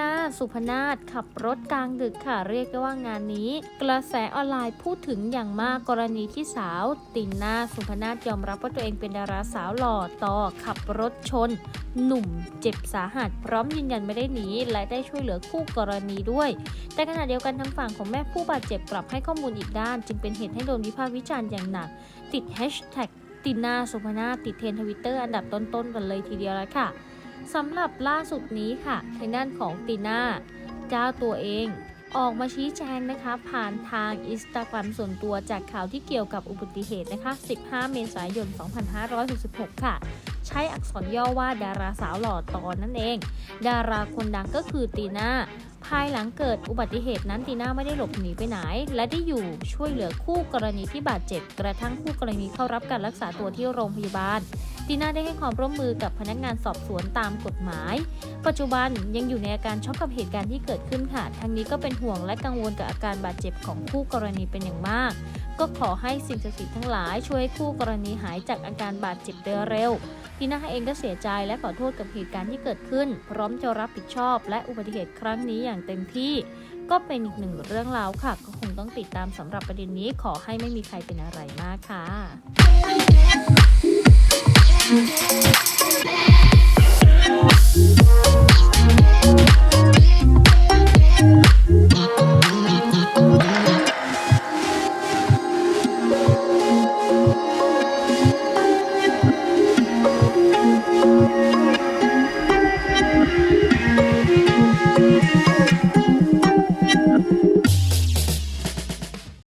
น่า สุพนาศขับรถกลางดึกค่ะเรียกได้ว่างานนี้ กระแสออนไลน์พูดถึงอย่างมากกรณีที่สาวติน่า สุพนาศยอมรับว่าตัวเองเป็นดาราสาวหล่อต่อขับรถชน หนุ่มเจ็บสาหัส พร้อมยืนยันไม่ได้หนีและได้ช่วยเหลือคู่กรณีด้วย แต่ขณะเดียวกันทางฝั่งของแม่ผู้บาดเจ็บกลับให้ข้อมูลอีกด้าน จึงเป็นเหตุให้โดนวิพากษ์วิจารณ์อย่างหนัก ติดแฮชแท็กตินาสุพนาศติดเทรนทวิตเตอร์อันดับต้นๆกันเลยทีเดียวแล้วค่ะ สำหรับล่าสุดนี้ค่ะทางด้านของตินาเจ้าตัวเองออกมาชี้แจงนะคะ ผ่านทางอินสตาแกรมส่วนตัวจากข่าวที่เกี่ยวกับอุบัติเหตุนะคะ 15 เมษายน 2566 ค่ะ ใช้อักษรย่อว่าดาราสาวหล่อตอนนั่นเอง ดาราคนดังก็คือตีน่า ภายหลังเกิดอุบัติเหตุนั้นตีน่าไม่ได้หลบหนีไปไหน และได้อยู่ช่วยเหลือคู่กรณีที่บาดเจ็บ กระทั่งคู่กรณีเข้ารับการรักษาตัวที่โรงพยาบาล ตีน่าได้ให้ความร่วมมือกับพนักงานสอบสวนตามกฎหมาย ปัจจุบันยังอยู่ในอาการช็อกกับเหตุการณ์ที่เกิดขึ้นค่ะทั้งนี้ก็เป็นห่วงและกังวลกับอาการบาดเจ็บของคู่กรณีเป็นอย่างมาก ก็ขอให้สิ่งศักดิ์สิทธิ์ทั้งหลายช่วยให้คู่กรณีหายจากอาการบาดเจ็บโดยเร็วทีน่าเองก็เสียใจและขอโทษกับเหตุการณ์ที่เกิดขึ้น พร้อมจะรับผิดชอบ และอุบัติเหตุครั้งนี้อย่างเต็มที่ ก็เป็นอีกหนึ่งเรื่องราวค่ะ ก็คงต้องติดตามสำหรับประเด็นนี้ขอให้ไม่มีใครเป็นอะไรมากค่ะ เ